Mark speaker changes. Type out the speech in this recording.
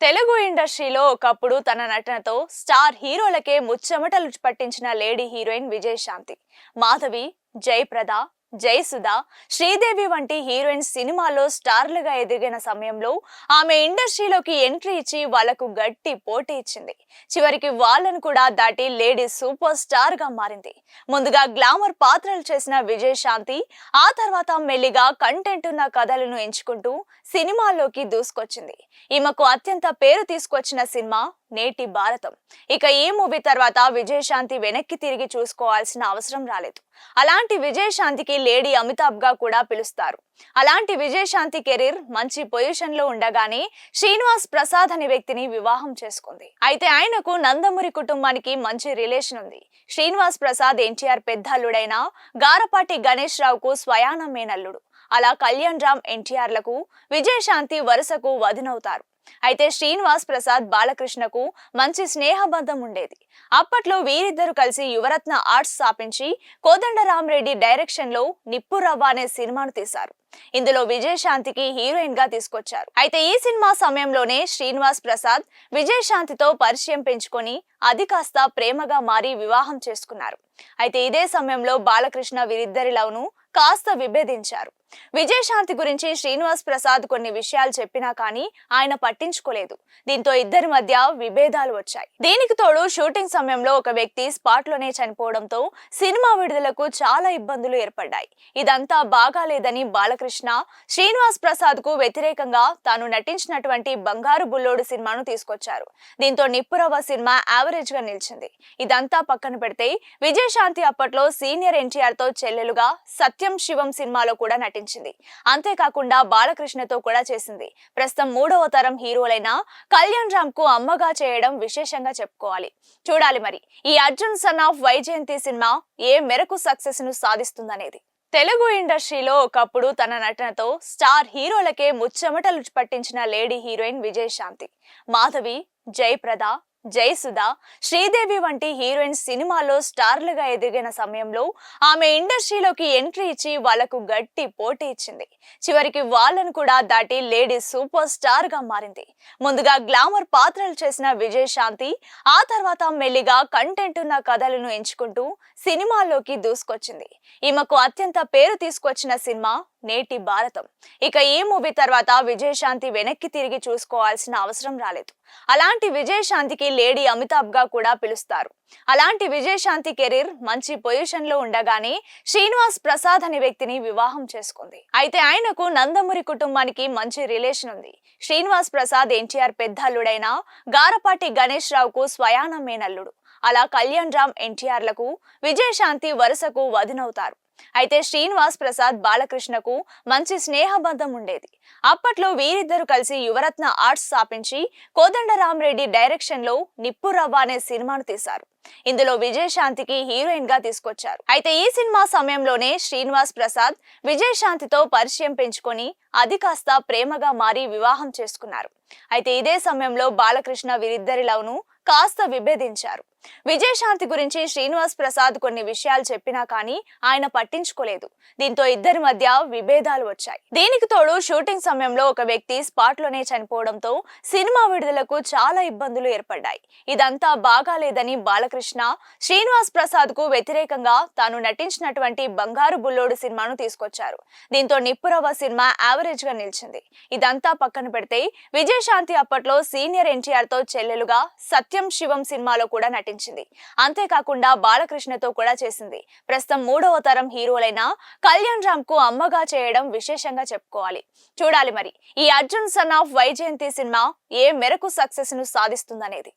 Speaker 1: తెలుగు ఇండస్ట్రీలో ఒకప్పుడు తన నటనతో స్టార్ హీరోలకే ముచ్చెమటలు పట్టించిన లేడీ హీరోయిన్ విజయశాంతి. మాధవి జయప్రద జయసుధ శ్రీదేవి వంటి హీరోయిన్ సినిమాలో స్టార్లుగా ఎదిగిన సమయంలో ఆమె ఇండస్ట్రీలోకి ఎంట్రీ ఇచ్చి వాళ్ళకు గట్టి పోటీ ఇచ్చింది. చివరికి వాళ్ళను కూడా దాటి లేడీ సూపర్ స్టార్గా మారింది. ముందుగా గ్లామర్ పాత్రలు చేసిన విజయశాంతి ఆ తర్వాత మెల్లిగా కంటెంట్ ఉన్న కథలను ఎంచుకుంటూ సినిమాల్లోకి దూసుకొచ్చింది. ఈమెకు అత్యంత పేరు తీసుకొచ్చిన సినిమా నేటి భారతం. ఇక ఈ మూవీ తర్వాత విజయశాంతి వెనక్కి తిరిగి చూసుకోవాల్సిన అవసరం రాలేదు. అలాంటి విజయశాంతికి లేడీ అమితాబ్గా కూడా పిలుస్తారు. అలాంటి విజయశాంతి కెరీర్ మంచి పొజిషన్లో ఉండగానే శ్రీనివాస్ ప్రసాద్ అనే వ్యక్తిని వివాహం చేసుకుంది. అయితే ఆయనకు నందమూరి కుటుంబానికి మంచి రిలేషన్ ఉంది. శ్రీనివాస్ ప్రసాద్ ఎన్టీఆర్ పెద్దల్లుడైన గారపాటి గణేష్ రావుకు స్వయాన మేనల్లుడు అలా కళ్యాణ్ రామ్ ఎన్టీఆర్లకు విజయశాంతి వరుసకు వదినవుతారు. అయితే శ్రీనివాస్ ప్రసాద్ బాలకృష్ణకు మంచి స్నేహబంధం ఉండేది. అప్పట్లో వీరిద్దరు కలిసి యువరత్న ఆర్ట్స్ స్థాపించి కోదండరామరెడ్డి డైరెక్షన్లో నిప్పు రవ్వ అనే సినిమాను తీశారు. ఇందులో విజయశాంతికి హీరోయిన్గా తీసుకొచ్చారు. అయితే ఈ సినిమా సమయంలోనే శ్రీనివాస్ ప్రసాద్ విజయశాంతితో పరిచయం పెంచుకొని అది కాస్త ప్రేమగా మారి వివాహం చేసుకున్నారు. అయితే ఇదే సమయంలో బాలకృష్ణ వీరిద్దరి లవ్ను కాస్త విభేదించారు. విజయశాంతి గురించి శ్రీనివాస్ ప్రసాద్ కొన్ని విషయాలు చెప్పినా కానీ ఆయన పట్టించుకోలేదు. దీంతో ఇద్దరి మధ్య విభేదాలు వచ్చాయి. దీనికి తోడు షూటింగ్ సమయంలో ఒక వ్యక్తి స్పాట్లోనే చనిపోవడంతో సినిమా విడుదలకు చాలా ఇబ్బందులు ఏర్పడ్డాయి. ఇదంతా బాగాలేదని బాలకృష్ణ శ్రీనివాస్ ప్రసాద్కు వ్యతిరేకంగా తాను నటించినటువంటి బంగారు బుల్లోడు సినిమాను తీసుకొచ్చారు. దీంతో నిప్పురవ్వ సినిమా యావరేజ్గా నిలిచింది. ఇదంతా పక్కన పెడితే విజయశాంతి అప్పట్లో సీనియర్ ఎన్టీఆర్తో చెల్లెలుగా సత్యం శివం సినిమాలో కూడా నటించింది అంతేకాకుండా బాలకృష్ణతో కూడా చేసింది. ప్రస్తుతం మూడవ తరం హీరోలైన కళ్యాణ్ రామ్కు అమ్మగా చేయడం విశేషంగా చెప్పుకోవాలి. చూడాలి మరి ఈ అర్జున్ సన్ ఆఫ్ వైజయంతి సినిమా ఏ మేరకు సక్సెస్ను సాధిస్తుందనేది. తెలుగు ఇండస్ట్రీలో ఒకప్పుడు తన నటనతో స్టార్ హీరోలకే ముచ్చెమటలు పట్టించిన లేడీ హీరోయిన్ విజయశాంతి. మాధవి జయప్రద జయసుధ శ్రీదేవి వంటి హీరోయిన్ సినిమాలో స్టార్లుగా ఎదిగిన సమయంలో ఆమె ఇండస్ట్రీలోకి ఎంట్రీ ఇచ్చి వాళ్ళకు గట్టి పోటీ ఇచ్చింది. చివరికి వాళ్ళను కూడా దాటి లేడీ సూపర్ స్టార్గా మారింది. ముందుగా గ్లామర్ పాత్రలు చేసిన విజయశాంతి ఆ తర్వాత మెల్లిగా కంటెంట్ ఉన్న కథలను ఎంచుకుంటూ సినిమాల్లోకి దూసుకొచ్చింది. ఈమెకు అత్యంత పేరు తీసుకొచ్చిన సినిమా నేటి భారతం. ఇక ఈ మూవీ తర్వాత విజయశాంతి వెనక్కి తిరిగి చూసుకోవాల్సిన అవసరం రాలేదు. అలాంటి విజయశాంతికి లేడీ అమితాబ్గా కూడా పిలుస్తారు. అలాంటి విజయశాంతి కెరీర్ మంచి పొజిషన్లో ఉండగానే శ్రీనివాస్ ప్రసాద్ అనే వ్యక్తిని వివాహం చేసుకుంది. అయితే ఆయనకు నందమూరి కుటుంబానికి మంచి రిలేషన్ ఉంది. శ్రీనివాస్ ప్రసాద్ ఎన్టీఆర్ పెద్దల్లుడైన గారపాటి గణేష్ రావుకు స్వయాన మేనల్లుడు అలా కళ్యాణ్ రామ్ ఎన్టీఆర్లకు విజయశాంతి వరుసకు వదినవుతారు. అయితే శ్రీనివాస్ ప్రసాద్ బాలకృష్ణకు మంచి స్నేహబంధం ఉండేది. అప్పట్లో వీరిద్దరు కలిసి యువరత్న ఆర్ట్స్ స్థాపించి కోదండరామరెడ్డి డైరెక్షన్లో నిప్పు రవ్వ అనే సినిమాను తీశారు. ఇందులో విజయశాంతికి హీరోయిన్గా తీసుకొచ్చారు. అయితే ఈ సినిమా సమయంలోనే శ్రీనివాస్ ప్రసాద్ విజయశాంతితో పరిచయం పెంచుకొని అది కాస్త ప్రేమగా మారి వివాహం చేసుకున్నారు. అయితే ఇదే సమయంలో బాలకృష్ణ వీరిద్దరి లవ్ను కాస్త విభేదించారు. విజయశాంతి గురించి శ్రీనివాస్ ప్రసాద్ కొన్ని విషయాలు చెప్పినా కానీ ఆయన పట్టించుకోలేదు. దీంతో ఇద్దరి మధ్య విభేదాలు వచ్చాయి. దీనికి తోడు షూటింగ్ సమయంలో ఒక వ్యక్తి స్పాట్లోనే చనిపోవడంతో సినిమా విడుదలకు చాలా ఇబ్బందులు ఏర్పడ్డాయి. ఇదంతా బాగాలేదని బాలకృష్ణ శ్రీనివాస్ ప్రసాద్కు వ్యతిరేకంగా తాను నటించినటువంటి బంగారు బుల్లోడు సినిమాను తీసుకొచ్చారు. దీంతో నిప్పురవ్వ సినిమా యావరేజ్గా నిలిచింది. ఇదంతా పక్కన పెడితే విజయశాంతి అప్పట్లో సీనియర్ ఎన్టీఆర్తో చెల్లెలుగా సత్యం శివం సినిమాలో కూడా నటించారు. నటించింది అంతేకాకుండా బాలకృష్ణతో కూడా చేసింది. ప్రస్తుతం మూడవ తరం హీరోలైన కళ్యాణ్ రామ్కు అమ్మగా చేయడం విశేషంగా చెప్పుకోవాలి. చూడాలి మరి ఈ అర్జున్ సన్ ఆఫ్ వైజయంతి సినిమా ఏ మేరకు సక్సెస్ను సాధిస్తుందనేది.